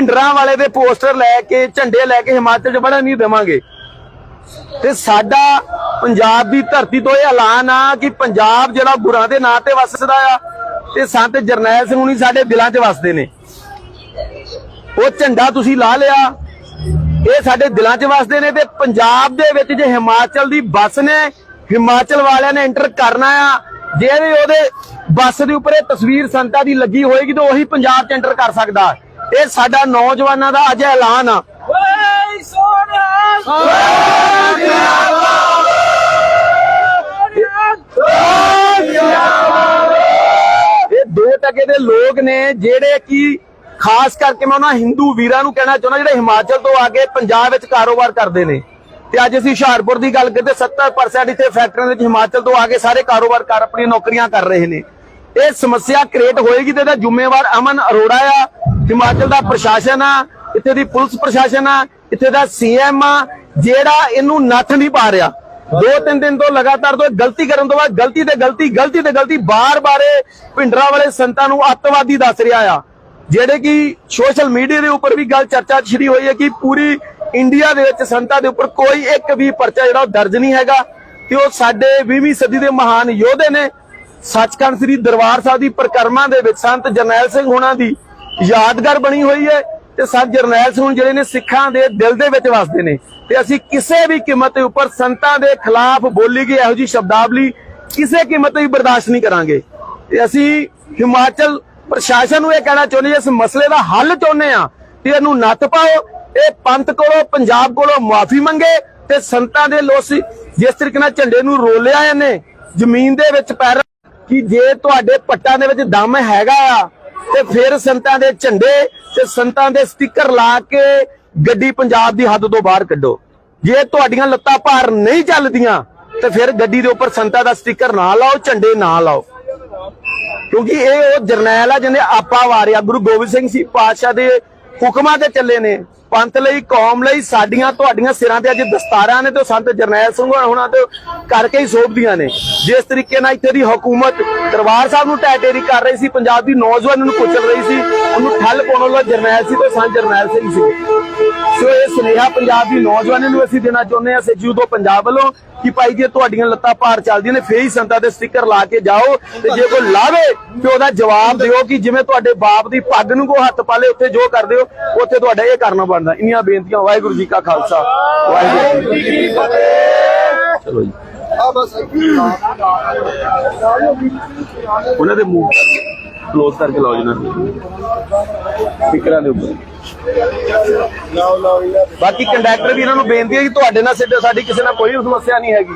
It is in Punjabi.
ਭਿੰਡਰਾਂ ਵਾਲੇ ਦੇ ਪੋਸਟਰ ਲੈ ਕੇ, ਝੰਡੇ ਲੈ ਕੇ ਹਿਮਾਚਲ 'ਚ ਵੜਨ ਨਹੀਂ ਦੇਵਾਂਗੇ। ਤੇ ਸਾਡਾ ਪੰਜਾਬ ਦੀ ਧਰਤੀ ਤੋਂ ਇਹ ਐਲਾਨ ਆ ਕਿ ਪੰਜਾਬ ਜਿਹੜਾ ਗੁਰਾਂ ਦੇ ਨਾਂ ਤੇ ਵਸਦਾ ਆ, ਤੇ ਸੰਤ ਜਰਨੈਲ ਸਿੰਘ ਹੁਣੀ ਸਾਡੇ ਦਿਲਾਂ 'ਚ ਵਸਦੇ ਨੇ। ਉਹ ਝੰਡਾ ਤੁਸੀਂ ਲਾ ਲਿਆ, ਇਹ ਸਾਡੇ ਦਿਲਾਂ 'ਚ ਵਸਦੇ ਨੇ ਤੇ ਪੰਜਾਬ ਦੇ ਵਿੱਚ ਜੇ ਹਿਮਾਚਲ ਦੀ ਬੱਸ ਨੇ, ਹਿਮਾਚਲ ਵਾਲਿਆਂ ਨੇ ਐਂਟਰ ਕਰਨਾ ਆ ਜਿਹੜੇ ਉਹਦੇ ਬੱਸ ਦੇ ਉੱਪਰ ਇਹ ਤਸਵੀਰ ਸੰਤਾਂ ਦੀ ਲੱਗੀ ਹੋਏਗੀ ਤਾਂ ਉਹੀ ਪੰਜਾਬ 'ਚ ਐਂਟਰ ਕਰ ਸਕਦਾ। ਇਹ ਸਾਡਾ ਨੌਜਵਾਨਾਂ ਦਾ ਅੱਜ ਐਲਾਨ ਆ। ਓਏ ਸੋਨਿਆ ਇਹ ਦੋ ਟਕੇ ਦੇ ਲੋਕ ਨੇ ਜਿਹੜੇ ਕਿ ਖਾਸ ਕਰਕੇ ਮੈਂ ਉਹਨਾਂ ਹਿੰਦੂ ਵੀਰਾਂ ਨੂੰ ਕਹਿਣਾ ਚਾਹੁੰਦਾ ਜਿਹੜੇ ਹਿਮਾਚਲ ਤੋਂ ਆ ਕੇ ਪੰਜਾਬ ਵਿੱਚ ਕਾਰੋਬਾਰ ਕਰਦੇ ਨੇ। ਤੇ ਅੱਜ ਅਸੀਂ ਹੁਸ਼ਿਆਰਪੁਰ ਦੀ ਗੱਲ ਕਰਦੇ 70% ਇੱਥੇ ਫੈਕਟਰੀਆਂ ਦੇ ਵਿੱਚ ਹਿਮਾਚਲ ਤੋਂ ਆ ਕੇ ਸਾਰੇ ਕਾਰੋਬਾਰ ਕਰ ਆਪਣੀਆਂ ਨੌਕਰੀਆਂ ਕਰ ਰਹੇ ਨੇ। ਇਹ ਸਮੱਸਿਆ ਕ੍ਰੀਏਟ ਹੋਏਗੀ ਤੇ ਇਹਦਾ ਜ਼ਿੰਮੇਵਾਰ ਅਮਨ ਅਰੋੜਾ ਆ। ਹਿਮਾਚਲ ਦਾ ਪ੍ਰਸ਼ਾਸਨ ਆ, ਇੱਥੇ ਦੀ ਪੁਲਿਸ ਪ੍ਰਸ਼ਾਸਨ ਆ, ਇੱਥੇ ਦਾ ਸੀਐਮ ਆ, ਜਿਹੜਾ ਇਹਨੂੰ ਨੱਥ ਨਹੀਂ ਪਾ ਰਿਹਾ। ਦੋ ਤਿੰਨ ਦਿਨ ਤੋਂ ਲਗਾਤਾਰ ਤੋਂ ਗਲਤੀ ਕਰਨ ਤੋਂ ਬਾਅਦ ਗਲਤੀ ਤੇ ਗਲਤੀ ਗਲਤੀ ਤੇ ਗਲਤੀ ਬਾਰ-ਬਾਰ ਇਹ ਵਾਲੇ ਸੰਤਾਂ ਨੂੰ ਅੱਤਵਾਦੀ ਦੱਸ ਰਿਹਾ ਆ। ਜਿਹੜੇ ਕਿ ਸੋਸ਼ਲ ਮੀਡੀਆ ਦੇ ਉੱਪਰ ਵੀ ਗੱਲ ਚਰਚਾ ਛਿੜੀ ਹੋਈ ਹੈ ਕਿ ਪੂਰੀ ਇੰਡੀਆ ਦੇ ਵਿੱਚ ਸੰਤਾਂ ਦੇ ਉੱਪਰ ਕੋਈ ਇੱਕ ਵੀ ਪਰਚਾ ਜਿਹੜਾ ਉਹ ਦਰਜ ਨਹੀਂ ਹੈਗਾ ਤੇ ਉਹ ਸਾਡੇ 20ਵੀਂ ਸਦੀ ਦੇ ਮਹਾਨ ਯੋਧੇ ਨੇ। ਸੱਚਖੰਡ ਸ੍ਰੀ ਦਰਬਾਰ ਸਾਹਿਬ ਦੀ ਪ੍ਰਕਰਮਾਂ ਦੇ ਵਿੱਚ ਸੰਤ ਜਰਨੈਲ ਸਿੰਘ ਹੋਣਾ ਦੀ ਯਾਦਗਾਰ ਬਣੀ ਹੋਈ ਹੈ ਤੇ ਸੰਤ ਜਰਨੈਲ ਸਿੰਘ ਜਿਹੜੇ ਨੇ ਸਿੱਖਾਂ ਦੇ ਦਿਲ ਦੇ ਵਿੱਚ ਵਸਦੇ ਨੇ ਤੇ ਅਸੀਂ ਕਿਸੇ ਵੀ ਕੀਮਤ ਦੇ ਉੱਪਰ ਸੰਤਾਂ ਦੇ ਖਿਲਾਫ ਬੋਲੀ ਗਈ ਇਹੋ ਜੀ ਸ਼ਬਦਾਵਲੀ ਕਿਸੇ ਕੀਮਤ ਤੇ ਵੀ ਬਰਦਾਸ਼ਤ ਨਹੀਂ ਕਰਾਂਗੇ। ਤੇ ਅਸੀਂ ਹਿਮਾਚਲ ਪ੍ਰਸ਼ਾਸਨ ਨੂੰ ਇਹ ਕਹਿਣਾ ਚਾਹੁੰਦੇ ਇਸ ਮਸਲੇ ਦਾ ਹੱਲ ਚਾਹੁੰਦੇ ਆ ਤੇ ਇਹਨੂੰ ਨੱਥ ਪਾਓ, ਇਹ ਪੰਥ ਕੋਲੋਂ, ਪੰਜਾਬ ਕੋਲੋਂ ਮਾਫੀ ਮੰਗੇ ਤੇ ਸੰਤਾਂ ਦੇ ਲੋਸ ਜਿਸ ਤਰੀਕੇ ਨਾਲ ਝੰਡੇ ਨੂੰ ਰੋਲਿਆ ਇਹਨੇ, ਜ਼ਮੀਨ ਦੇ ਵਿੱਚ ਪੈਰ ਕਿ ਜੇ ਤੁਹਾਡੇ ਪੱਟਾਂ ਦੇ ਵਿੱਚ ਦਮ ਹੈਗਾ ਆ ਤੇ ਫਿਰ ਸੰਤਾਂ ਦੇ ਝੰਡੇ ਤੇ ਸੰਤਾਂ ਦੇ ਸਟicker ਲਾ ਕੇ ਗੱਡੀ ਪੰਜਾਬ ਦੀ ਹੱਦ ਤੋਂ ਬਾਹਰ ਕੱਢੋ। ਜੇ ਤੁਹਾਡੀਆਂ ਲੱਤਾਂ ਭਾਰ ਨਹੀਂ ਚੱਲਦੀਆਂ, ਤੇ ਫਿਰ ਗੱਡੀ ਦੇ ਉੱਪਰ ਸੰਤਾਂ ਦਾ ਸਟicker ਨਾ ਲਾਓ, ਝੰਡੇ ਨਾ ਲਾਓ। ਕਿਉਂਕਿ ਇਹ ਉਹ ਜਰਨੈਲ ਆ ਜਿਹਨੇ ਆਪਾ ਵਾਰਿਆ, ਗੁਰੂ ਗੋਬਿੰਦ ਸਿੰਘ ਸੀ ਪਾਤਸ਼ਾਹ ਦੇ ਹੁਕਮਾਂ ਤੇ ਚੱਲੇ ਨੇ। ਪੰਥ ਲਈ, ਕੌਮ ਲਈ, ਸਾਡੀਆਂ, ਤੁਹਾਡੀਆਂ ਸਿਰਾਂ ਤੇ ਅੱਜ ਦਸਤਾਰਾਂ ਨੇ ਤੇ ਸੰਤ ਜਰਨੈਲ ਸਿੰਘ ਹੋਣਾ ਤੇ ਕਰਕੇ ਹੀ ਸੋਭਦੀਆਂ ਨੇ। ਜਿਸ ਤਰੀਕੇ ਨਾਲ ਇੱਥੇ ਦੀ ਹਕੂਮਤ ਦਰਬਾਰ ਸਾਹਿਬ ਨੂੰ ਟੈਟੇਰੀ ਕਰ ਰਹੀ ਸੀ, ਪੰਜਾਬ ਦੀ ਨੌਜਵਾਨ ਨੂੰ ਕੁਚਲ ਰਹੀ ਸੀ, ਉਹਨੂੰ ਠੱਲ ਪਾਉਣ ਵਾਲਾ ਜਰਨੈਲ ਸੀ ਤੇ ਸੰਤ ਜਰਨੈਲ ਸਿੰਘ ਸੀ। ਸੋ ਸੁਨੇਹਾ ਪੰਜਾਬ ਦੀ ਨੌਜਵਾਨੀ ਨੂੰ ਅਸੀਂ ਦੇਣਾ ਚਾਹੁੰਦੇ ਹਾਂ। ਸੱਜੂ ਤੋਂ ਪੰਜਾਬ ਵੱਲੋਂ ਕਿ ਭਾਈ ਜੇ ਤੁਹਾਡੀਆਂ ਲੱਤਾਂ ਭਾਰ ਚੱਲਦੀਆਂ ਨੇ ਫੇਰ ਹੀ ਸੰਤਾਂ ਦੇ ਸਟicker ਲਾ ਕੇ ਜਾਓ। ਤੇ ਜੇ ਕੋਈ ਲਾਵੇ ਤੇ ਉਹਦਾ ਜਵਾਬ ਦਿਓ ਕਿ ਜਿਵੇਂ ਤੁਹਾਡੇ ਬਾਪ ਦੀ ਪੱਗ ਨੂੰ ਕੋ ਹੱਥ ਪਾਲੇ ਉੱਥੇ ਜੋ ਕਰਦੇ ਹੋ ਉੱਥੇ ਤੁਹਾਡਾ ਇਹ ਕਰਨਾ ਬਣਦਾ। ਇੰਨੀਆਂ ਬੇਨਤੀਆਂ ਵਾਹਿਗੁਰੂ ਜੀ ਕਾ ਖਾਲਸਾ। ਵਾਹਿਗੁਰੂ ਜੀ ਕੀ ਫਤਿਹ। ਚਲੋ ਜੀ। ਉਹਨਾਂ ਦੇ ਮੂੰਹ ਕਲੋਜ਼ ਕਰਕੇ ਲਾਓ ਜਨਾਂ ਸਪੀਕਰਾਂ ਦੇ ਉੱਪਰ। ਬਾਕੀ ਕੰਡਕਟਰ ਵੀ ਇਹਨਾਂ ਨੂੰ ਬੇਨਤੀ ਹੈ ਕਿ ਤੁਹਾਡੇ ਨਾਲ ਸਿੱਧੇ ਸਾਡੀ ਕਿਸੇ ਨਾਲ ਕੋਈ ਸਮੱਸਿਆ ਨਹੀਂ ਹੈਗੀ।